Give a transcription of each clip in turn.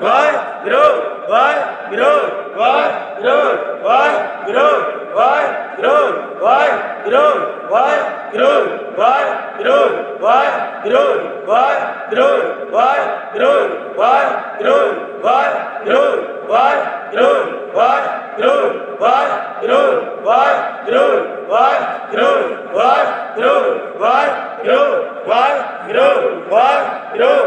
Bye.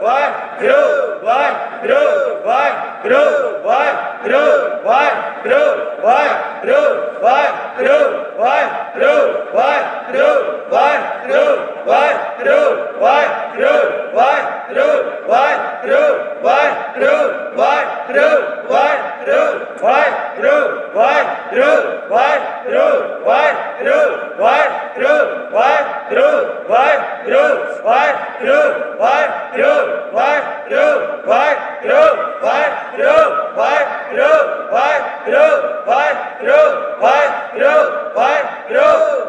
Why do? Why do? Why do? Why do? Why do? Why do? Why do? Why do? Why Root, Why root, Why root, Why root.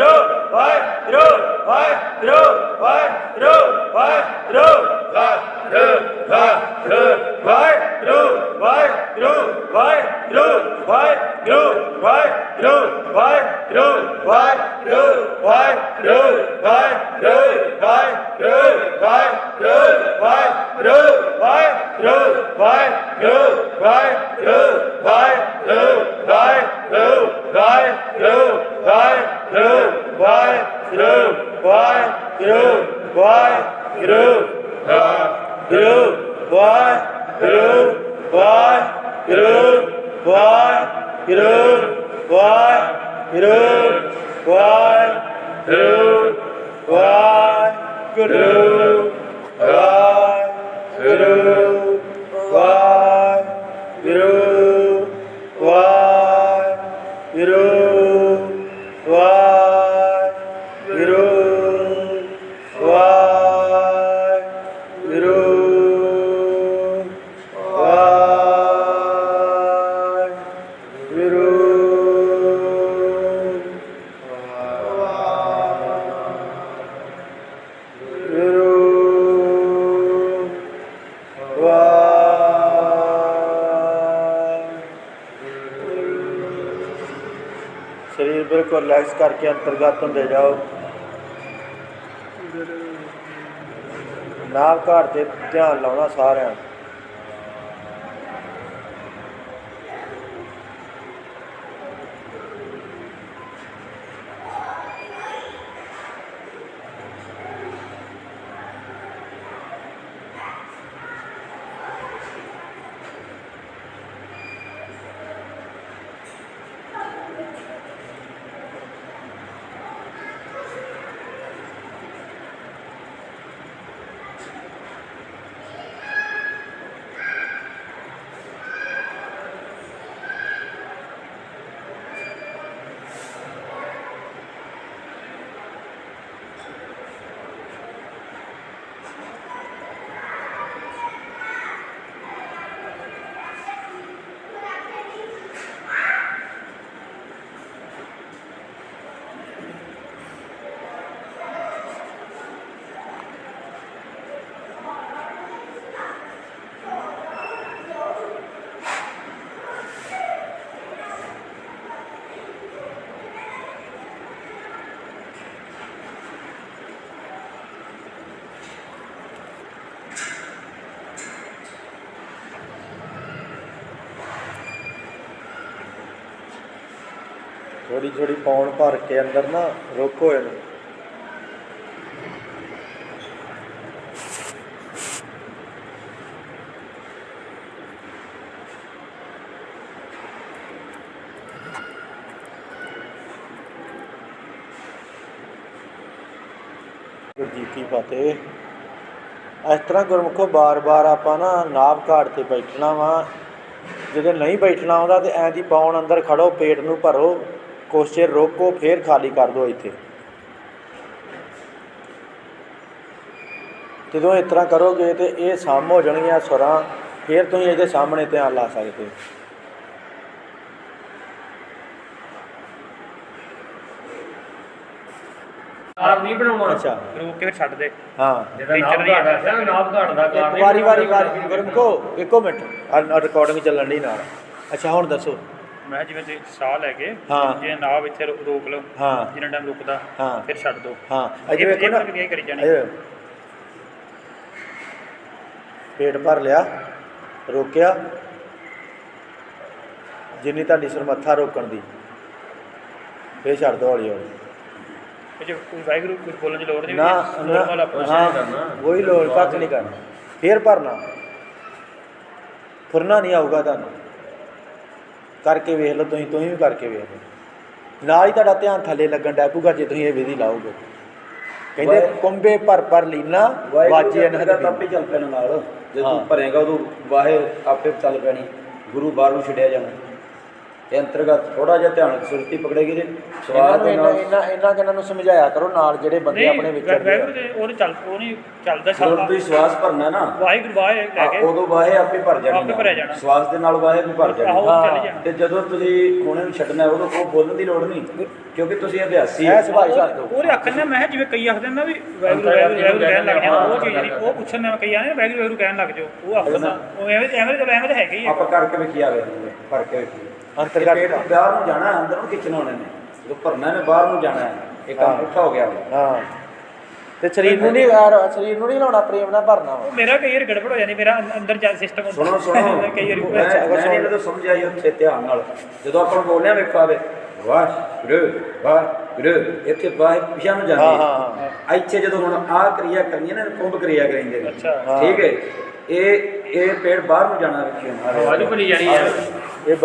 Yo! Hallelujah. ਬਿਲਕੁਲ ਕੋ relax ਕਰਕੇ ਅੰਤਰਗਤ ਹੁੰਦੇ ਜਾਓ। ਨਾਮ ਘਰ ਤੇ ਧਿਆਨ ਲਾਉਣਾ ਸਾਰਿਆਂ। ਥੋੜੀ ਥੋੜੀ ਪਾਉਣ ਭਰ ਕੇ ਅੰਦਰ ਨਾ ਰੋਕੋ ਇਹਨੂੰ ਗੁਰਜੀ ਕੀ ਫਤਿਹ। ਇਸ ਤਰ੍ਹਾਂ ਗੁਰਮੁਖੋ ਬਾਰ-ਬਾਰ ਆਪਾਂ ਨਾ ਨਾਭ ਘਾਟ ਤੇ ਬੈਠਣਾ ਵਾ। ਜਦੋਂ ਨਹੀਂ ਬੈਠਣਾ ਆਉਂਦਾ ਤੇ ਐਂ ਦੀ ਪੌਣ ਅੰਦਰ ਖੜੋ, ਪੇਟ ਨੂੰ ਭਰੋ। ਕੁਝ ਰੋਕੋ ਫੇਰ ਖਾਲੀ ਕਰ ਦਿਓ ਇੱਥੇ। ਜਦੋਂ ਇਸ ਤਰ੍ਹਾਂ ਕਰੋਗੇ ਤੇ ਇਹ ਸਾਮ ਹੋ ਜਾਣਗੀਆਂ ਸੁਰਾਂ ਫਿਰ ਤੁਸੀਂ ਇਹਦੇ ਸਾਹਮਣੇ ਧਿਆਨ ਲਾ ਸਕਦੇ ਆਪ ਨਹੀਂ ਬਣਾਉਣਾ। ਅੱਛਾ। ਫਿਰ ਉਹ ਛੱਡ ਦੇ। ਹਾਂ। ਜਿਹਦਾ ਨਾਮ ਘਾਟਦਾ ਹੈ ਵਾਰੀ ਵਾਰੀ ਵਾਰੀ ਗੁਰਮਖੋ ਇੱਕੋ ਮਿੰਟ। ਰਿਕਾਰਡਿੰਗ ਚੱਲਣ ਲਈ ਨਾਲ। ਅੱਛਾ ਹੁਣ ਦੱਸੋ। ਮੈਂ ਜਿਵੇਂ ਤੁਸੀਂ ਸਾਹ ਲੈ ਕੇ ਹਾਂ। ਜੇ ਨਾਵ ਇੱਥੇ ਰੋਕ ਲਓ ਹਾਂ। ਜਿੰਨਾ ਟਾਈਮ ਰੁਕਦਾ ਹਾਂ। ਫਿਰ ਛੱਡ ਦਿਓ ਹਾਂ। ਵੇਖੋ ਨਾ। ਪ੍ਰਕਿਰਿਆ ਕਰੀ ਜਾਣੀ। ਪੇਟ ਭਰ ਲਿਆ ਰੋਕਿਆ। ਜਿੰਨੀ ਤੁਹਾਡੀ ਸਰਮੱਥਾ ਰੋਕਣ ਦੀ ਫੇਰ ਛੱਡ ਦੋ ਹੌਲੀ ਹੌਲੀ। ਜੇ ਕੋਈ ਵਾਹਿਗੁਰੂ ਕੁਝ ਬੋਲਣ ਦੀ ਲੋੜ ਨਹੀਂ ਨਾ ਹਾਂ। ਕੋਈ ਲੋੜ ਕੱਖ ਨਹੀਂ ਕਰਨਾ। ਫੇਰ ਭਰਨਾ। ਫੁਰਨਾ ਨਹੀਂ ਆਊਗਾ ਤੁਹਾਨੂੰ। ਕਰਕੇ ਵੇਖ ਲਓ ਤੁਸੀਂ ਤੁਸੀਂ ਵੀ ਕਰਕੇ ਵੇਖ ਲਓ। ਨਾਲ ਹੀ ਤੁਹਾਡਾ ਧਿਆਨ ਥੱਲੇ ਲੱਗਣ ਡੈ ਪਊਗਾ ਜੇ ਤੁਸੀਂ ਇਹ ਵਿਧੀ ਲਾਓਗੇ। ਕਹਿੰਦੇ ਕੁੰਭੇ ਭਰ ਭਰ ਲੀਨਾ ਵਾਜੇ ਅਨਹਦ ਦਾ ਆਪੇ ਚੱਲ ਪੈਣਾ ਨਾਲ। ਜੇ। ਤੂੰ ਭਰੇਗਾ ਉਦੋਂ ਵਾਹੇ ਆਪੇ ਚੱਲ ਪੈਣੀ। ਗੁਰੂ ਬਾਹਰ ਨੂੰ ਛੱਡਿਆ ਜਾਣਾ। ਇਹ ਅੰਤਰਗਤ ਥੋੜਾ ਜਿਹਾ ਧਿਆਨ ਸੁਰਤੀ ਪਕੜੇਗੀ ਤੇ ਸਵਾਦ ਦੇ ਇਹਨਾਂ ਨਾਲ ਇਹਨਾਂ ਇਹਨਾਂ ਕਿਨਾਂ ਨੂੰ ਸਮਝਾਇਆ ਕਰੋ ਨਾਲ ਜਿਹੜੇ ਬੰਦੇ ਆਪਣੇ ਵਾਹਿਗੁਰੂ ਆ। ਦੇ ਉਹ ਨਹੀਂ ਚੱਲ ਉਹ ਨਹੀਂ ਚੱਲਦਾ ਜਦੋਂ ਛਾਪਾ ਤੁਸੀਂ ਸਵਾਸ ਭਰਨਾ ਨਾ। ਵਾਹਿਗੁਰੂ ਵਾਹਿ ਲੈ ਕੇ। ਉਦੋਂ ਵਾਹੇ ਆਪੇ ਭਰ ਜਾਣੀ ਆਪੇ ਭਰਿਆ ਜਾਣਾ। ਸਵਾਸ ਦੇ ਨਾਲ ਵਾਹੇ ਵੀ ਭਰ ਜਾਣੀ। ਤੇ ਜਦੋਂ ਤੁਸੀਂ ਹੁਣੇ ਨੂੰ ਛੱਡਣਾ ਉਦੋਂ ਉਹ ਬੋਲਣ ਦੀ ਲੋੜ ਨਹੀਂ ਕਿਉਂਕਿ ਤੁਸੀਂ ਅਭਿਆਸੀ ਹੋ। ਸੁਭਾਅ ਛੱਡ ਦਿਓ। ਉਹਦੇ ਅੱਖਰ ਨੇ ਮੈਂ ਕਿਹਾ ਜਿਵੇਂ ਕਈ ਆਖਦੇ ਨੇ ਵੀ ਵਾਹਿਗੁਰੂ ਵਾਹਿਗੁਰੂ ਵਾਹਿਗੁਰੂ ਕਹਿਣ ਲੱਗ ਜਾਣਾ ਉਹ ਚੀਜ਼ ਨਹੀਂ। ਉਹ ਪੁੱਛਣ ਨੇ ਕਈ ਆਨੇ ਵਾਹਿਗੁਰੂ ਵਾਹਿਗੁਰੂ ਕਹਿਣ ਲੱਗ ਜਾਓ। ਉਹ ਆਖਦਾ ਉਹ ਐਵੇਂ ਐਵੇਂ ਚਲੋ ਐਵੇਂ ਤਾਂ ਹੈਗਾ ਹੀ ਆਪਾਂ ਕਰਕੇ ਵੇਖੀ ਆਵੇ ਭਰ ਕੇ ਵੇਖੀ ਅੰਤਰਗਤ ਇਹ ਪੇਟ ਨੂੰ ਬਾਹਰ ਨੂੰ ਜਾਣਾ ਅੰਦਰ ਨੂੰ ਖਿੱਚਣਾ ਉਹਨੇ ਨੇ। ਜਦੋਂ ਭਰਨਾ ਨੇ ਬਾਹਰ ਨੂੰ ਜਾਣਾ ਹੈ। ਇਹ ਕੰਮ ਹਾਂ। ਪੁੱਠਾ ਹੋ ਗਿਆ ਵਾ। ਹਾਂ। ਤੇ ਸਰੀਰ ਨੂੰ ਨਹੀਂ ਯਾਰ ਸਰੀਰ ਨੂੰ ਨਹੀਂ ਲਾਉਣਾ ਪ੍ਰੇਮ ਨਾਲ ਭਰਨਾ ਵਾ। ਮੇਰਾ ਕਈ ਵਾਰ ਗੜਬੜ ਹੋ ਜਾਂਦੀ ਮੇਰਾ ਅੰ- ਅੰਦਰ ਜਾ ਸਿਸਟਮ ਸੁਣੋ ਸੁਣੋ। ਕਈ ਵਾਰੀ ਮੈਂ ਮੈਂ ਇਹਨਾਂ ਤੋਂ ਸਮਝ ਆਈ ਉੱਥੇ ਧਿਆਨ ਨਾਲ। ਜਦੋਂ ਆਪਾਂ ਬੋਲਦੇ ਆ ਵੇਖੋ ਆਵੇ ਵਾਹਿਗੁਰੂ ਵਾਹਿਗੁਰੂ ਇੱਥੇ ਵਾਹਿ ਪਿਛਾ ਨੂੰ ਜਾਂਦੀ। ਹਾਂ ਹੈ ਹਾਂ। ਇੱਥੇ ਜਦੋਂ ਹੁਣ ਆਹ ਕਿਰਿਆ ਕਰਨੀ ਨਾ ਕੁੰਭ ਕਿਰਿਆ ਕਹਿੰਦੇ ਨੇ। ਅੱਛਾ। ਹਾਂ। ਠੀਕ ਹੈ। ਇਹ ਇਹ ਪੇੜ ਬਾਹਰ ਨੂੰ ਜਾਣਾ। ਆਵਾਜ਼ ਬਣੀ ਜਾਣੀ ਹੈ। ਇਹ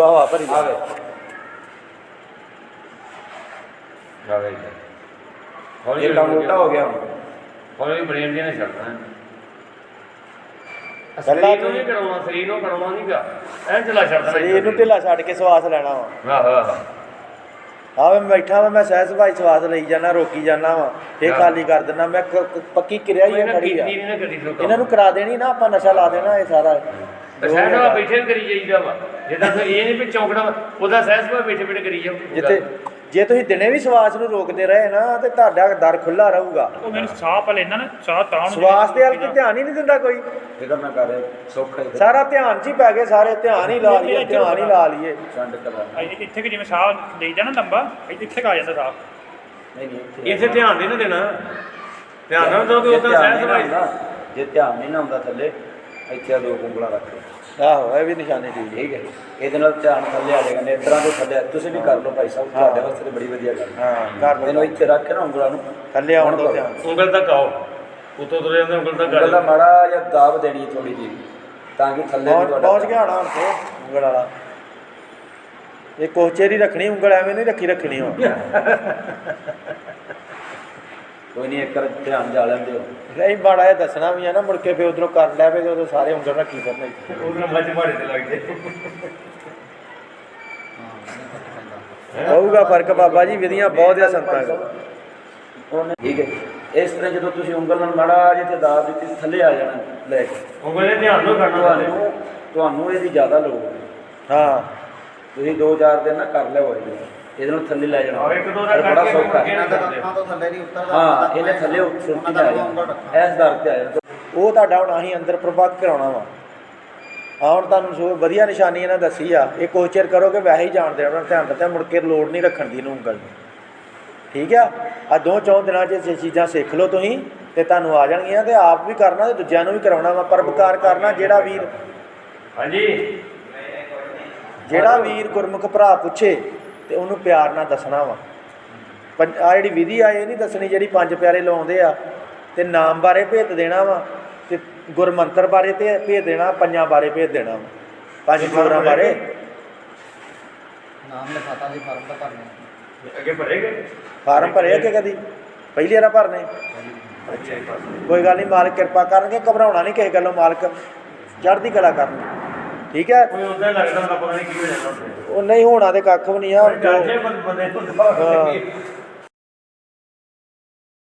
ਇਹ ਬ੍ਰੇਨ ਦੀ ਨਾ ਛੱਡਣਾ। ਪਹਿਲਾਂ ਸਰੀਰ ਨੂੰ ਨਹੀਂ ਕਰਾਉਣਾ ਸਰੀਰ ਨੂੰ ਕਰਾਉਣਾ ਨਹੀਂ ਗਾ। ਐਂ ਚਲਾ ਛੱਡਣਾ ਸਰੀਰ ਨੂੰ ਢਿੱਲਾ ਛੱਡ ਕੇ ਸਵਾਸ ਲੈਣਾ ਵਾ। ਆਹੋ ਆਹੋ ਮੈਂ ਬੈਠਾ ਵਾ ਮੈਂ ਸਹਿਜ ਭਾਈ ਸਵਾਸ ਲਈ ਜਾਣਾ ਰੋਕੀ ਜਾਣਾ ਵਾ। ਫੇਰ ਹਾਂ। ਖਾਲੀ ਕਰ ਦਿੰਦਾ ਮੈਂ ਪੱਕੀ ਕਿਰਿਆ ਹੀ ਖੜੀ ਆ। ਇਹਨਾਂ ਨੂੰ ਕਰਾ ਦੇਣੀ ਨਾ ਆਪਾਂ ਨਸ਼ਾ ਲਾ ਦੇਣਾ ਇਹ ਸਾਰਾ। ਸਹਿਜ। ਬੈਠੇ ਵੀ ਕਰੀ ਜਾਈਦਾ ਵਾ। ਜਿੱਦਾਂ ਫਿਰ ਇਹ ਨਹੀਂ ਵੀ ਚੌਂਕੜਾ ਉਹਦਾ ਸਹਿਜ ਬੈਠੇ ਬੈਠੇ ਕਰੀ ਜਾਓ। ਜਿੱਥੇ ਜੇ ਤੁਸੀਂ ਦਿਨੇ ਵੀ ਸਵਾਸ ਨੂੰ ਰੋਕਦੇ ਰਹੇ ਨਾ ਤੇ ਤੁਹਾਡਾ ਦਰ ਖੁੱਲਾ ਰਹੂਗਾ। ਉਹ ਮੈਨੂੰ ਸਾਹ ਪਾ ਲੈਂਦਾ ਨਾ ਸਾਹ ਤਾਂ ਨੂੰ ਸਵਾਸ ਦੇ ਤੇ ਧਿਆਨ ਹੀ ਨਹੀਂ ਦਿੰਦਾ ਕੋਈ। ਇਹਦਾ ਮੈਂ ਕਰ ਰਿਹਾ ਸੌਖਾ ਹੀ ਸਾਰਾ ਧਿਆਨ ਹੀ ਪੈ ਗਏ ਸਾਰੇ ਧਿਆਨ ਹੀ ਲਾ ਲਈਏ ਧਿਆਨ ਹੀ ਲਾ ਲਈਏ। ਛੰਡ ਕਰਾ ਇੱਥੇ ਇੱਥੇ ਕਿ ਜਿਵੇਂ ਸਾਹ ਦੇਈਦਾ ਨਾ ਲੰਬਾ ਇੱਥੇ ਆ ਜਾਂਦਾ ਸਾਹ। ਨਹੀਂ ਨਹੀਂ ਇੱਥੇ ਇਸੇ ਧਿਆਨ ਨਹੀਂ ਨਾ ਦੇਣਾ। ਧਿਆਨ ਨਾਲ ਦੋਗੇ ਜੇ ਉਦਾਂ ਸਹਿਜ ਨਹੀਂ ਨਾ ਭਾਈ ਹੁੰਦਾ, ਜੇ ਧਿਆਨ ਨਹੀਂ ਨਾ ਹੁੰਦਾ ਥੱਲੇ ਇੱਥੇ ਆ ਦੋ ਉਂਗਲਾਂ ਰੱਖ ਆਹੋ ਇਹ ਵੀ ਨਿਸ਼ਾਨੀ ਠੀਕ ਹੈ। ਠੀਕ ਹੈ ਇਹਦੇ ਨਾਲ ਧਿਆਨ ਥੱਲੇ ਆ ਜਾਏਗਾ ਨੇਤਰਾਂ ਦੇ ਥੱਲੇ ਤੁਸੀਂ ਵੀ ਕਰ ਲਓ ਭਾਈ ਸਾਹਿਬ ਤੁਹਾਡੇ ਵਾਸਤੇ ਤਾਂ ਬੜੀ ਵਧੀਆ ਗੱਲ ਹੈ। ਕਰ ਇਹਨੂੰ ਲਓ ਇੱਥੇ ਰੱਖ ਕੇ ਨਾ ਉਂਗਲਾਂ ਨੂੰ ਥੱਲੇ ਆਉਣ ਦੋ ਧਿਆਨ। ਉਂਗਲ ਤੱਕ ਆਓ। ਉਤੋਂ ਤੁਰੇ ਜਾਂਦੇ ਉਂਗਲ ਤੱਕ ਉਂਗਲ ਦਾ। ਮਾੜਾ ਜਾਂ ਦਾਬ ਦੇਣੀ ਥੋੜੀ ਜੀ ਤਾਂ ਕਿ ਥੱਲੇ ਨੂੰ ਪਹੁੰਚ ਪਹੁੰਚ ਗਿਆ ਹੋਣਾ ਹੁਣ ਤੇ ਉਂਗਲ ਵਾਲਾ। ਇਹ ਕੋਚੇ ਦੀ ਰੱਖਣੀ ਉਂਗਲ ਐਵੇਂ ਨਹੀਂ ਰੱਖੀ ਰੱਖਣੀ ਹੁਣ। ਕੋਈ ਨਹੀਂ ਇੱਕ ਵਾਰ ਧਿਆਨ ਜਾ ਲੈਂਦੇ ਹੋ ਨਹੀਂ ਮਾੜਾ ਜਿਹਾ ਦੱਸਣਾ ਵੀ ਆ ਨਾ ਮੁੜ ਕੇ ਫੇ ਉਧਰੋਂ ਕਰ ਲੈ ਫੇ ਉਦੋਂ ਸਾਰੇ ਉਂਗਲ ਰੱਖੀ ਕਰਨੇ ਉਹਨਾਂ ਮੱਝ ਮਾਰੇ ਤੇ ਲੱਗ ਜੇ। ਹੋਊਗਾ ਫ਼ਰਕ ਬਾਬਾ ਜੀ ਵਿਧੀਆਂ ਬਹੁਤ ਆ ਸੰਤਾਂ ਕੋਲ। ਠੀਕ ਹੈ ਇਸ ਤਰ੍ਹਾਂ ਜਦੋਂ ਤੁਸੀਂ ਉਂਗਲ ਨਾਲ ਮਾੜਾ ਜਿਹਾ ਤੇ ਦਾਬ ਦਿੱਤੀ ਥੱਲੇ ਆ ਜਾਣਾ ਲੈ ਕੇ। ਉਂਗਲ ਦੇ ਧਿਆਨ ਨਾਲ ਕਰਨਾ ਵਾਲੇ ਤੁਹਾਨੂੰ ਇਹਦੀ ਜ਼ਿਆਦਾ ਲੋੜ ਹੈ। ਹਾਂ। ਤੁਸੀਂ 2-4 ਦਿਨ ਨਾ ਕਰ ਲਿਆ ਹੋਏ ਇਹਦੇ ਨਾਲ ਥੱਲੇ ਲੈ ਜਾਣਾ। ਇੱਕ ਦੋ ਦਾ ਇਹ ਬੜਾ ਕਰਕੇ ਸੌਖਾ। ਹੈ ਇਹਨਾਂ ਦਾ ਅੱਖਾਂ ਤੋਂ ਥੱਲੇ ਨਹੀਂ ਉਤਰਦਾ। ਹਾਂ ਇਹਨੇ ਥੱਲੇ ਸੁਰਤੀ ਤੇ ਆ ਜਾਣਾ। ਇਸ ਦਰ ਤੇ ਆ ਜਾਣਾ। ਉਹ ਤੁਹਾਡਾ ਹੁਣ ਅਸੀਂ ਅੰਦਰ ਪ੍ਰਭਾਵ ਕਰਾਉਣਾ ਵਾ। ਆ ਹੁਣ ਤੁਹਾਨੂੰ ਸੋ ਵਧੀਆ ਨਿਸ਼ਾਨੀ ਇਹਨਾਂ ਦੱਸੀ ਆ। ਇਹ ਕੁਛ ਚਿਰ ਕਰੋਗੇ ਵੈਸੇ ਹੀ ਜਾਣਦੇ ਆਪਣਾ ਧਿਆਨ ਰੱਖਿਆ ਮੁੜ ਕੇ ਲੋੜ ਨਹੀਂ ਰੱਖਣ ਦੀ ਨੂੰ ਉਂਗਲ ਨੂੰ ਠੀਕ ਆ? ਆ ਦੋ ਚੌਂ ਦਿਨਾਂ 'ਚ ਇਹ ਚੀਜ਼ਾਂ ਸਿੱਖ ਲਓ ਤੁਸੀਂ ਤੇ ਤੁਹਾਨੂੰ ਆ ਜਾਣਗੀਆਂ ਤੇ ਆਪ ਵੀ ਕਰਨਾ ਤੇ ਦੂਜਿਆਂ ਨੂੰ ਵੀ ਕਰਾਉਣਾ ਵਾ। ਪਰਪਕਾਰ ਕਰਨਾ ਜਿਹੜਾ ਵੀਰ ਹਾਂਜੀ। ਜਿਹੜਾ ਵੀਰ ਗੁਰਮੁਖ ਭਰਾ ਪੁੱਛੇ ਤੇ ਉਹਨੂੰ ਪਿਆਰ ਨਾਲ ਦੱਸਣਾ ਵਾ। ਆ ਜਿਹੜੀ ਵਿਧੀ ਆ ਇਹ ਨਹੀਂ ਦੱਸਣੀ ਜਿਹੜੀ ਪੰਜ ਪਿਆਰੇ ਲਾਉਂਦੇ ਆ। ਤੇ ਨਾਮ ਬਾਰੇ ਭੇਤ ਦੇਣਾ ਵਾ ਤੇ ਗੁਰਮੰਤਰ ਬਾਰੇ ਤੇ ਭੇਤ ਦੇਣਾ ਪੰਜਾਂ ਬਾਰੇ ਭੇਤ ਦੇਣਾ ਵਾ। ਪੰਜ ਜੋਰਾਂ ਬਾਰੇ। ਨਾਮ ਲਿਖਾਤਾ ਸੀ ਫਾਰਮ ਦਾ ਭਰਨਾ ਅੱਗੇ ਭਰੇਗੇ ਫਾਰਮ ਭਰੇ ਕਿ ਕਦੀ? ਪਹਿਲੀ ਵਾਰ ਭਰਨੇ? ਕੋਈ ਗੱਲ ਨਹੀਂ ਮਾਲਕ ਕਿਰਪਾ ਕਰਨਗੇ ਘਬਰਾਉਣਾ ਨਹੀਂ ਕਿਸੇ ਗੱਲੋਂ ਮਾਲਕ ਚੜ੍ਹਦੀ ਕਲਾ ਕਰਨ। ਠੀਕ ਹੈ? ਕੋਈ ਉਦਾਂ ਲੱਗਦਾ ਹੁੰਦਾ ਪਤਾ ਨਹੀਂ ਕੀ ਹੋ ਜਾਂਦਾ ਉਹ ਨਹੀਂ ਹੋਣਾ ਤੇ ਕੱਖ ਵੀ ਨਹੀਂ ਆ ਜਾਂਦੇ ਬੰਦੇ ਨੂੰ ਹਾਂ।